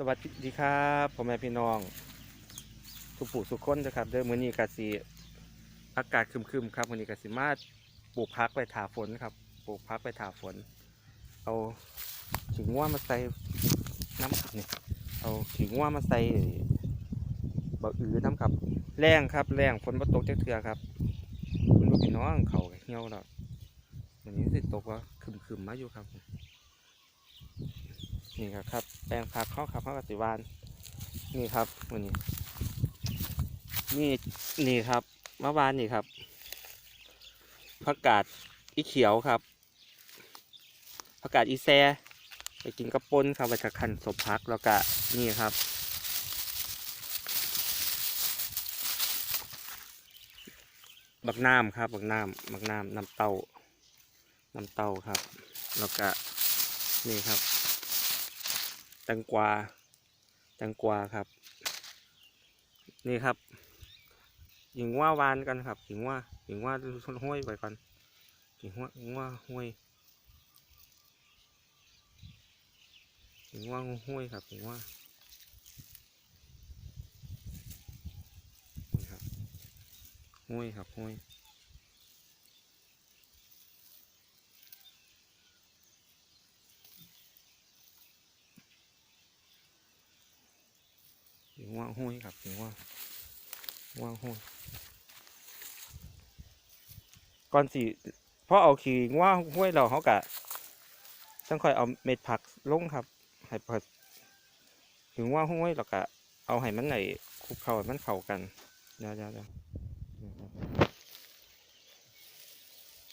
สวัสดีครับพ่อแม่พี่น้องทุกผู้ทุกคนนะครับเดิมมือนี้กสิอากาศครึมๆครับมือนี้กสิมาปลูกพักไปถาฝนครับปลูกพักไปถาฝน เอาขิงว่ามาใส่น้ำครับนี่เอาขิงว่ามาใส่บะอือน้ำครับแรงครับแรงฝนบ่ตกจักเทื่อครับคุณลูกพี่น้องเขาเหี่ยวแล้ววันนี้สิตกว่าครึมๆมาอยู่ครับ นี่ครับครับ แปลงผักเข้าครับเข้ากติวานนี่ครับวันนี้ นี่นี่ครับเมื่อวานนี่ครับผักกาดอีเขียวครับผักกาดอีแซไปกินกระปุนครับไปจากขันสมพักแล้วก็นี่ครับบักน้ำครับบักน้ำบักน้ำน้ำเต้าน้ำเต้าครับ แล้วก็นี่ครับ แตงกวาแตงกวาครับ นี่ครับหญิงว่าวานกันครับหญิงว่าหญิงว่าห้วยไปก่อนหญิงว่าหิงว่าห้วยหญิงว่าห้วยครับหญิงว่าห้วยครับห้วย ว่างห้วยครับหญิงว่าว่าห้วยก่อนสิพอเอาขี่ว่าห้วยเราเขากะต้องคอยเอาเม็ดผักลงครับให้เปิดถึงว่าห้วยเรากะเอาให้มันไหนคลุกเข้าให้มันเข้ากันเดี๋ยวเดี๋ยวเดี๋ยว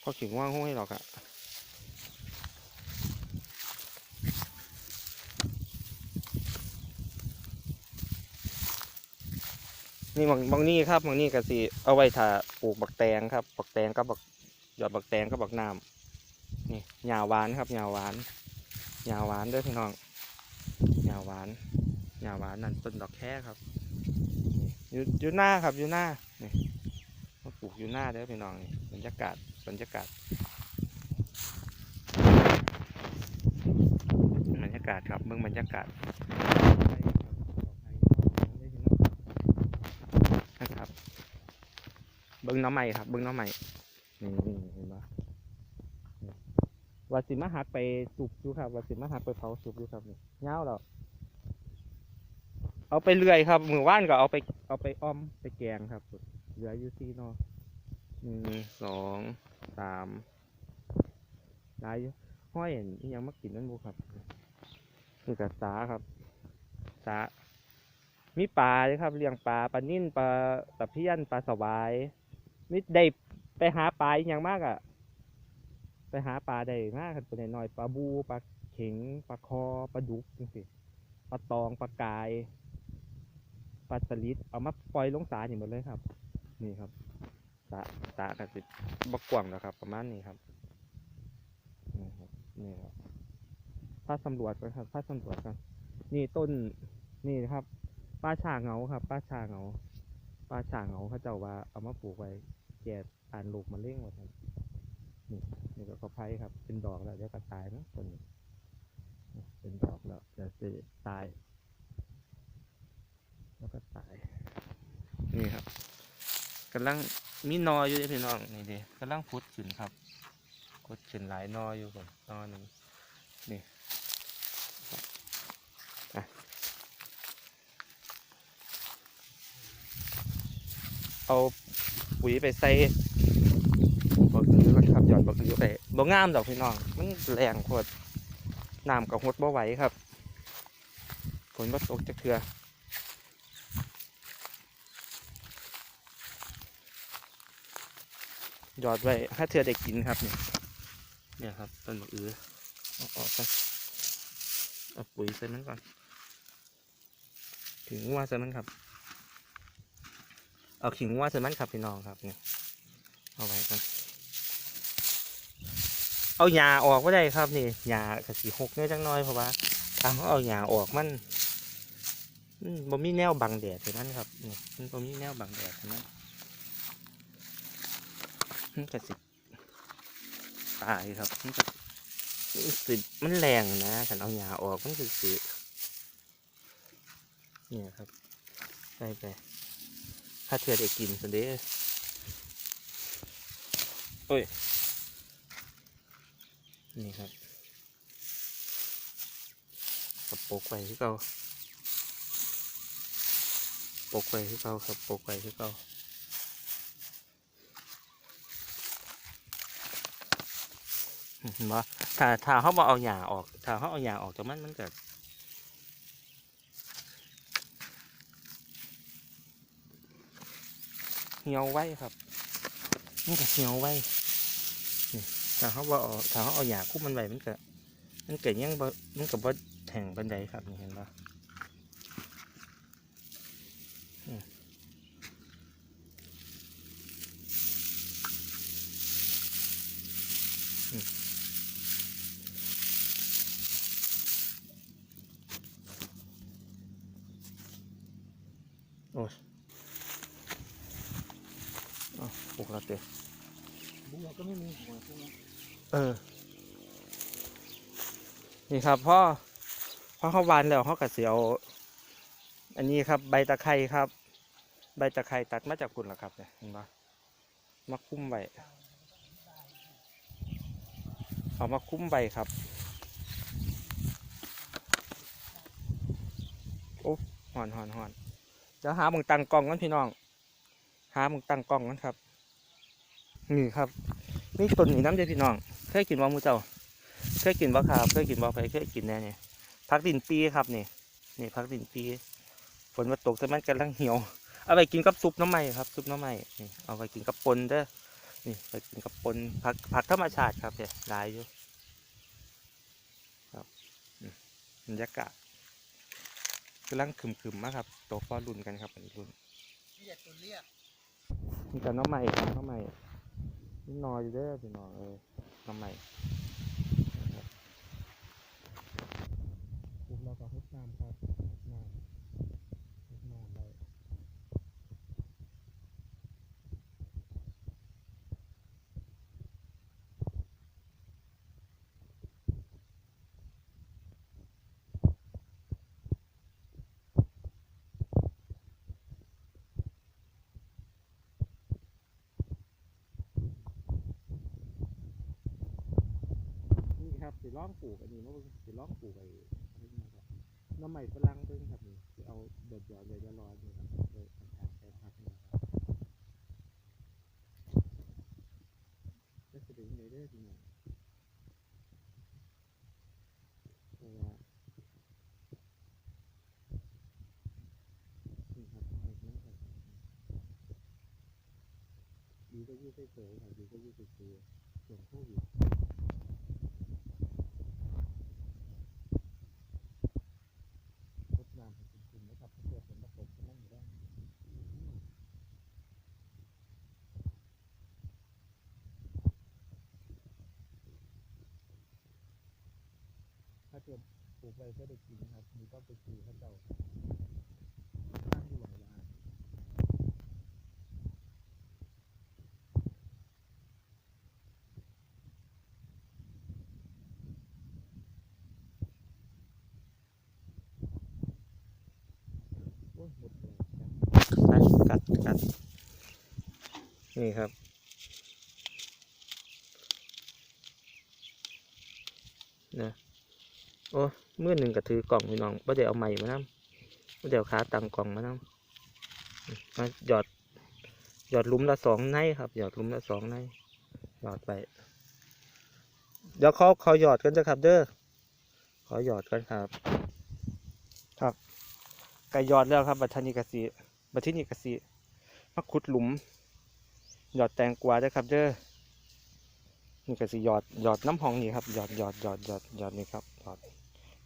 พอถึงว่าห้วยเรากะ นี่บางบางนี่ครับบางนี่ก็สิเอาไว้ถ้าปลูกบักแตงครับ บักแตงก็บักหยอดบักแตงก็บักน้ำนี่หญ้าหวานครับหญ้าหวานหญ้าหวานด้อพี่น้องหญ้าหวานหญ้าหวานนั่นต้นดอกแค่ครับอยู่อยู่หน้าครับอยู่หน้านี่มาปลูกอยู่หน้าเด้อพี่น้องนี่บรรยากาศบรรยากาศบรรยากาศครับเมืองบรรยากาศนะครับเบิ้งหน้ำใหม่ครับเบิ้งหน้ำใหม่นี่นี่เห็นปะนี่ว่าสิมาหักไปสุกอยู่ครับว่าสิมาหักไปเผาสุกอยู่ครับนี่เงาวแล้วเอาไปเลื่อยครับ มือว่านก็เอาไปเอาไปอ้อมไปแกงครับเหลืออยู่สี่หนอหนึ่งสองสามหลายอยู่ห้อยเห็นอิหยังมากินนั่นบุครับนี่กับสาครับสามีปลาเลยครับเลี้ยงปลาปลานิ่นปลาตะเพียนปลาสวาย มิได้ไปหาปลาอย่างมากอะไปหาปลาได้มากครับตัวน้อยปลาบูปลาเข็งปลาคอปลาดุกจังสิปลาตองปลากายปลาสลิดเอามาปล่อยลงสานี่างหมดเลยครับ นี่ครับสาสากันสิบกกว่างแล้วครับ ประมาณนี้ครับนี่ครับนี่ครับพาสำรวจกันครับพาสำรวจกันนี่ต้นนี่นะครับป้าชาเงาครับป้าชาเงาป้าชาเงาเขาเจ้าว่าเอามาปลูกไว้ แก่อ่านลูกมาเลี้ยงหมดนี่นี่ก็กระไพครับ เป็นดอกแล้วเดี๋ยวก็ตายนะต้นนี้เป็นดอกแล้วเดี๋ยวจะตาย แล้วก็ตาย นี่ครับกำลังมีนออยู่เด้อพี่น้องนี่เด้กำลังพุดขึ้นครับพุดขึ้นหลายนออยู่ก่อนนอหนึ่งนี่เอา ปุ๋ยไปใส่บักอือก่อนครับหยอดบักอือไปบ่งามดอกพี่น้อง มันแรงโคตรน้ำกับหดบ่ไหวครับฝนบ่ตกจักเทื่อหยอดไว้ถ้าเธอได้กินครับเนี่ยเนี่ยครับต้นมะอือเอาออกกันเอาปุ๋ยใส่มันก่อนถึงว่าใส่มันครับ เอาขิงว่าใส่มันครับพี่น้องครับเนี่ยเอาไว้กันเอาหญ้าออกก็ได้ครับนี่หญ้ากระสีหกเนี่ยจังน้อยเพราะว่าถ้าเขาเอาหญ้าออกมันมันบ่มีแนวบังแดดเท่านั้นครับนี่มันบ่มีแนวบังแดดเท่านั้นมันก็สิตายครับมันก็สิมันแรงนะฉันเอาหญ้าออกมันก็สิเนี่ยครับใส่ไป ถ้าเถื่อได้กินสันเด้โอ้ย นี่ครับกับโปกไว้ที่เก่าโปกไว้ที่เก่าครับโปกไว้ที่เก่าเห็นปะถ้าถ้าเขาบอเอาหญ้าออก ถ้าเขาเอาหญ้าออกจากมันมันเกิ เหี่ยวไว้ครับมันก็เหี่ยวไว้นี่ถ้าเขาบอเอาถ้าเขาเอาหญ้าคุ้มมันไว้มันกิดมันเกิดยังมันกับว่าแห่งบันไดครับนี่เห็นปะอืมอื มโอ้ยเอ้าปกติบุ้งเราก็ไม่มีหัวพวกนั้นเออ นี่ครับพ่อพ่อเขาวานแล้วเขากระเสียว อันนี้ครับ ใบตะไคร้ครับ ใบตะไคร้ตัดมาจากคุณเหรอครับเนี่ยเห็นปะมาคุ้มไว้เอามาคุ้มใบครับ โอ้หอนหอนหอนเดี๋ยวหาหมึงตังกล้องกันพี่น้อง หาหมึงตังกล้องกันครับ นี่ครับนี่ต้นนี้น้ำเด้อพี่น้อง เคยกินบ่หมูเจ้า เคยกินบ่ครับเคยกินบ่ไปเคยกินแน่เนี่ยพักดินปีครับนี่นี่พักดินปีฝนมาตกแต่มันกำลังเหี่ยว เอาไปกินกับซุปหน้ำไหม้ครับซุปหน้ำไหม้นี่เอาไปกินกับปนเด้อนี่ไปกินกับปนผักผักธรรมชาติครับเนี่ยหลายอยู่ครับอืมบรรยากาศกำลังคึมๆมาครับโตฟอรุ่นกันครับอันนี้รุ่นเรียกตัวเรียกมีแต่น้ำใหม่ครับน้ำใหม่ นี่นอนอยู่เด้อพี่นองเออทำไมครับปลูกเราก็ฮดน้ำครับฮดน้ำฮดน้ำไว้นี่ ครับสิล่องปลูกอันนี้มาเบิ่งสิล่องปลูกไอ้อันนี้นะครับน้ำใหม่ฝรั่งเบิ่งครับนี่สิเอาเดือดหยอดเลยจะร้อนี่ครับเลยทางๆไปพักนี่ครับจะสิเป็นยังไงเด้อพี่น้องเพราะว่านี่ครับเอาอีกแล้วครับดีก็ยืดเฉยๆครับดีก็ยืดเฉยๆส่วนโควิด รดน้ำให้คุณนะครับเพื่อเป็นประสบกำลังอยู่ได้ ถ้าเกิดปลูกไปก็ได้กินครับ มีต้องไปซื้อเขาเจ้าตั้งอยู่หวังว่าโอ้หมดเลยกัดกัดกัด นี่ครับนะ อ้มือหนึ่งก็ถือกล่องพี่น้องบ่ได้เอาใหม่มานำบ่ได้เอาขาตั้งกล่องมานำมาหยอดหยอดลุมละสองในครับ หยอดลุมละสองในหยอดไป เดี๋ยวเขาเขาหยอดกันจะครับ เด้อขอหยอดกันครับ ครับไก่หยอดแล้วครับ บัตรนิกสีบัตรนิกสีมาขุดหลุม หยอดแตงกวาเด้ครับ เด้อนี่ก็สิหยอดหยอดน้ำหองนี่ครับหยอดหยอดหยอดหยอดหยอดนี่ครับหยอด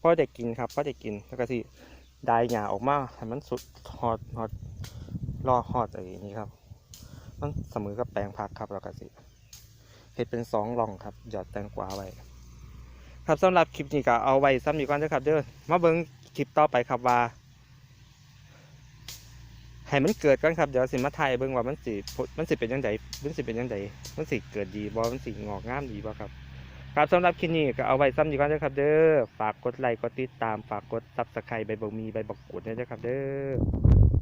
พอได้กินครับพอได้กินแล้วก็สิได้หญ้าออกมาให้มันสุดหอดหอดรอหอดอะไรอย่างนี้ครับ มันเสมอกับแปลงผักครับแล้วก็สิเห็ดเป็นสองร่องครับ หยอดแตงกวาไว้ครับสำหรับคลิปนี้ก็เอาไว้ซ้ำอีกก่อนเด้อครับเด้อมาเบิ่งคลิปต่อไปครับว่าให้มันเกิดก่อนครับเดี๋ยวสิมาถ่ายเบิ่งว่ามันสิมันสิเป็นยังไงมันสิเป็นยังไงมันสิเกิดดีบ่มันสิงอกงามดีบ่ครับ ครับสำหรับคลิปนี้ก็เอาไว้ซ้ำอยู่กันเด้อครับ เด้อฝากกดไลค์กดติดตามฝากกดซับสไครต์ใบบอกมีใบบกกดด้วยนะครับเด้อ